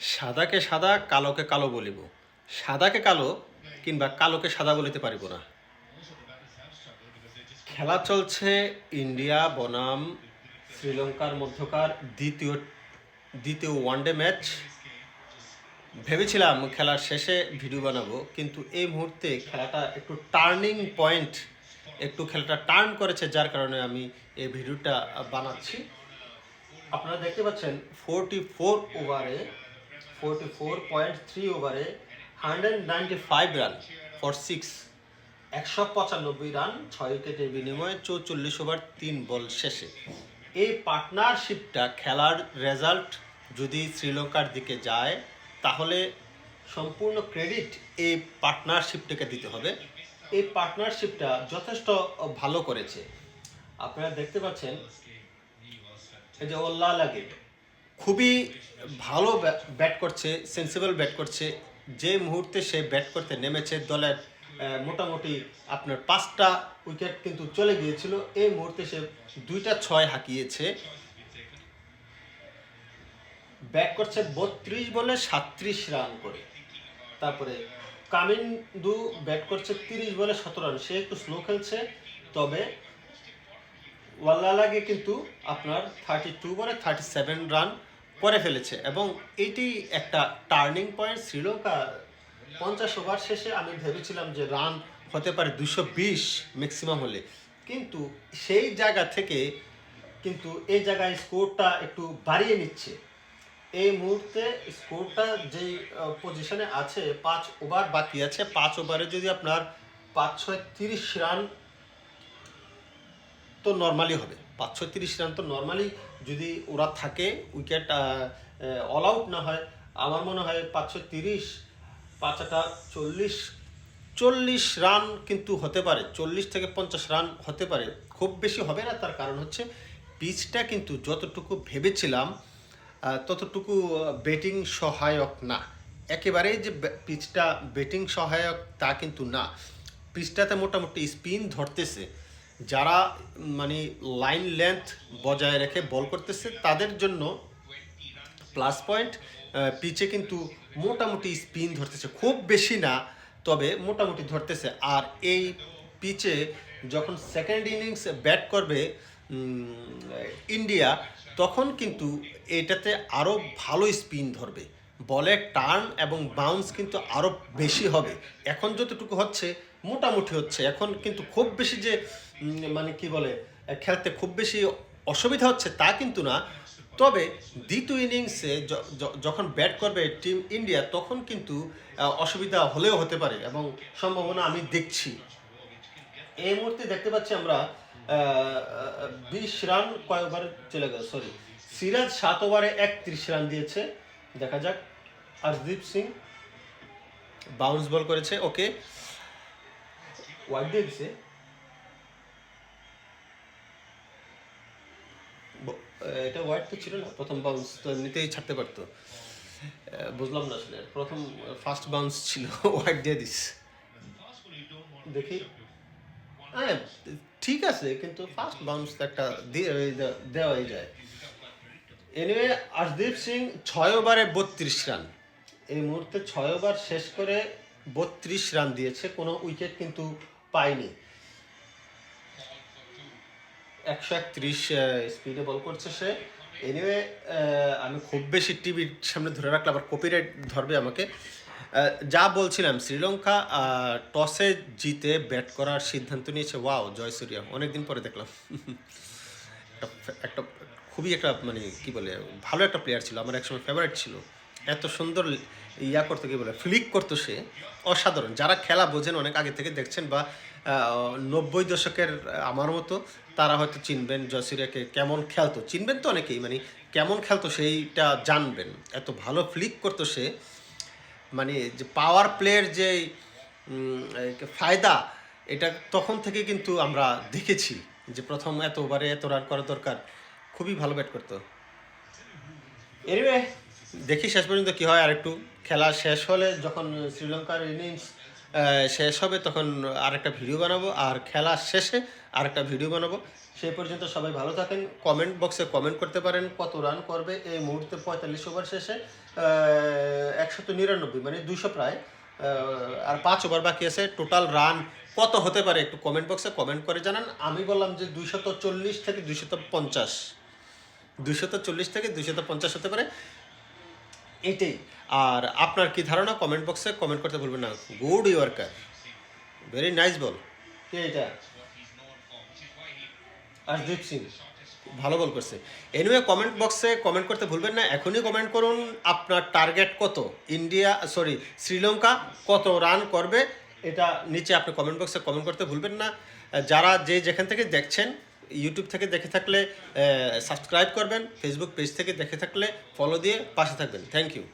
সাদাকে সাদা, কালোকে কালো বলিব। সাদাকে কালো কিংবা কালোকে সাদা বলিতে পারিব না। খেলা চলছে ইন্ডিয়া, বনাম, শ্রীলঙ্কার মধ্যকার দ্বিতীয় দ্বিতীয় ওয়ানডে ম্যাচ। ভেবেছিলাম খেলার শেষে ভিডিও বানাবো, কিন্তু এই মুহূর্তে খেলাটা একটু টার্নিং পয়েন্ট, একটু খেলাটা টার্ন করেছে, যার কারণে আমি এই ভিডিওটা বানাচ্ছি। আপনারা দেখতে পাচ্ছেন ফোরটি ফোর ওভারে ফোরটি ফোর পয়েন্ট থ্রি ওভারে hundred ninety five run for six একশো পঁচানব্বই রান ছয় উইকেটের বিনিময়ে চৌচল্লিশ ওভার তিন বল শেষে। এই পার্টনারশিপটা খেলার রেজাল্ট যদি শ্রীলঙ্কার দিকে যায়, তাহলে সম্পূর্ণ ক্রেডিট এই পার্টনারশিপটাকে দিতে হবে। এই পার্টনারশিপটা যথেষ্ট ভালো করেছে। আপনারা দেখতে পাচ্ছেন, এই যে ওল্লা লাগে খুবই ভালো ব্যাট করছে সেন্সিবল ব্যাট করছে। যে মুহূর্তে সে ব্যাট করতে নেমেছে দলের মোটামুটি আপনার পাঁচটা উইকেট কিন্তু চলে গিয়েছিল। এই মুহূর্তে সে দুইটা ছয় হাঁকিয়েছে। ব্যাট করছে বত্রিশ বলে সাত্রিশ রান করে। তারপরে কামিন্দু ব্যাট করছে তিরিশ বলে সতেরো রান। সে একটু স্লো খেলছে, তবে ওয়াল্লালাগে কিন্তু আপনার থার্টি টু বলে থার্টি সেভেন রান করে ফেলেছে। এবং এটি একটা টার্নিং পয়েন্ট শ্রীলঙ্কা পঞ্চাশ ওভার শেষে আমি ভেবেছিলাম যে রান হতে পারে দুশো বিশ ম্যাক্সিমাম হলে। কিন্তু সেই জায়গা থেকে কিন্তু এই জায়গায় স্কোরটা একটু বাড়িয়ে নিচ্ছে। এই মুহূর্তে স্কোরটা যেই পজিশনে আছে, পাঁচ ওভার বাকি আছে। পাঁচ ওভারে যদি আপনার পাঁচ ছয় তিরিশ রান তো নর্মালি হবে। পাঁচ ছত্রিশ রান তো নর্মালি যদি ওরা থাকে উইকেট অল আউট না হয়, আমার মনে হয় পাঁচশো তিরিশ পাঁচটা চল্লিশ চল্লিশ রান কিন্তু হতে পারে, চল্লিশ থেকে পঞ্চাশ রান হতে পারে, খুব বেশি হবে না, তার কারণ হচ্ছে পিচটা কিন্তু যতটুকু ভেবেছিলাম ততটুকু ব্যাটিং সহায়ক না। একেবারেই যে পিচটা ব্যাটিং সহায়ক তা কিন্তু না। পিচটাতে মোটামুটি স্পিন ধরতেছে। যারা মানে লাইন লেন্থ বজায় রেখে বল করতেছে, তাদের জন্য প্লাস পয়েন্ট পিচে কিন্তু মোটামুটি স্পিন ধরতেছে। খুব বেশি না, তবে মোটামুটি ধরতেছে। আর এই পিচে যখন সেকেন্ড ইনিংস ব্যাট করবে ইন্ডিয়া তখন কিন্তু এটাতে আরও ভালো স্পিন ধরবে। বলের টার্ন এবং বাউন্স কিন্তু আরও বেশি হবে। এখন যতটুকু হচ্ছে মোটামুটি হচ্ছে। এখন কিন্তু খুব বেশি যে মানে কি বলে, খেলতে খুব বেশি অসুবিধা হচ্ছে তা কিন্তু না। তবে দ্বিতীয় ইনিংসে যখন ব্যাট করবে টিম ইন্ডিয়া, তখন কিন্তু অসুবিধা হলেও হতে পারে এবং সম্ভাবনা আমি দেখছি। এই মুহূর্তে দেখতে পাচ্ছি আমরা বিশ রান কয় ওভারে চলে গেল? সরি সিরাজ সাত ওভারে একত্রিশ রান দিয়েছে। দেখা যাক। হরদীপ সিং বাউন্স বল করেছে। ওকে ব- এটা ওয়াইড তো ছিল না প্রথম বাউন্স তো এমনিতেই ছাড়তে পারতো। বুঝলাম না আসলে প্রথম ফার্স্ট বাউন্স ছিল ওয়াইড দিয়ে দিস। দেখি। হ্যাঁ ঠিক আছে কিন্তু ফার্স্ট বাউন্স তো একটা দেওয়াই যায়। এনিওয়ে আশদীপ সিং ছয় ওভারে বত্রিশ রান এই মুহূর্তে ছয় ওভার শেষ করে বত্রিশ রান দিয়েছে কোনো উইকেট কিন্তু পায়নি একশো একত্রিশ স্পিডে বল করছে সে। এনিওয়ে আমি খুব বেশি টিভির সামনে ধরে রাখলে আবার কপিরাইট ধরবে আমাকে। যা বলছিলাম, শ্রীলঙ্কা টসে জিতে ব্যাট করার সিদ্ধান্ত নিয়েছে। ওয়াও জয়সূর্য অনেকদিন পরে দেখলাম। একটা খুবই একটা মানে কি বলে, ভালো একটা প্লেয়ার ছিল। আমার একসময় ফেভারিট ছিল। এত সুন্দর ইয়া করতো, কি বলে ফ্লিক করতো সে। অসাধারণ। যারা খেলা বোঝেন, অনেক আগে থেকে দেখছেন বা নব্বই দশকের আমার মতো, তারা হয়তো চিনবেন জসিরাকে কেমন খেলতো। চিনবেন তো অনেকেই মানে কেমন খেলতো সেইটা জানবেন। এত ভালো ফ্লিক করতো সে। মানে যে পাওয়ার প্লেয়ের যে ফায়দা, এটা তখন থেকে কিন্তু আমরা দেখেছি যে প্রথম এত ওভারে এত রান করা দরকার। খুবই ভালো ব্যাট করতো। এনিওয়ে। দেখি শেষ পর্যন্ত কি হয়, আর একটু খেলা শেষ হলে যখন শ্রীলঙ্কার ইনিংস শেষ হবে তখন আরেকটা ভিডিও বানাবো, আর খেলা শেষে আরেকটা ভিডিও বানাবো। সেই পর্যন্ত সবাই ভালো থাকেন। কমেন্ট বক্সে কমেন্ট করতে পারেন কত রান করবে এই মুহূর্তে পঁয়তাল্লিশ ওভার শেষে একশত নিরানব্বই মানে দুশো প্রায়। আর পাঁচ ওভার বাকি আছে। টোটাল রান কত হতে পারে একটু কমেন্ট বক্সে কমেন্ট করে জানান। আমি বললাম যে দুইশত চল্লিশ থেকে দুইশত পঞ্চাশ। দুইশত চল্লিশ থেকে দুইশত পঞ্চাশ হতে পারে। এটাই। আর আপনার কি ধারণা? কমেন্ট বক্সে কমেন্ট করতে ভুলবেন না। Good yorker very nice ball কে এটা? আশদীপ সিং। ভালো বল করছে। এনিওয়ে কমেন্ট বক্সে কমেন্ট করতে ভুলবেন না। এখনই কমেন্ট করুন, আপনার টার্গেট কত? ইন্ডিয়া সরি শ্রীলঙ্কা কত রান করবে? এটা নিচে আপনি কমেন্ট বক্সে কমেন্ট করতে ভুলবেন না। যারা যে যেখান থেকে দেখছেন ইউটিউব থেকে দেখে থাকলে সাবস্ক্রাইব করবেন ফেসবুক পেজ থেকে দেখে থাকলে ফলো দিয়ে পাশে থাকবেন। Thank you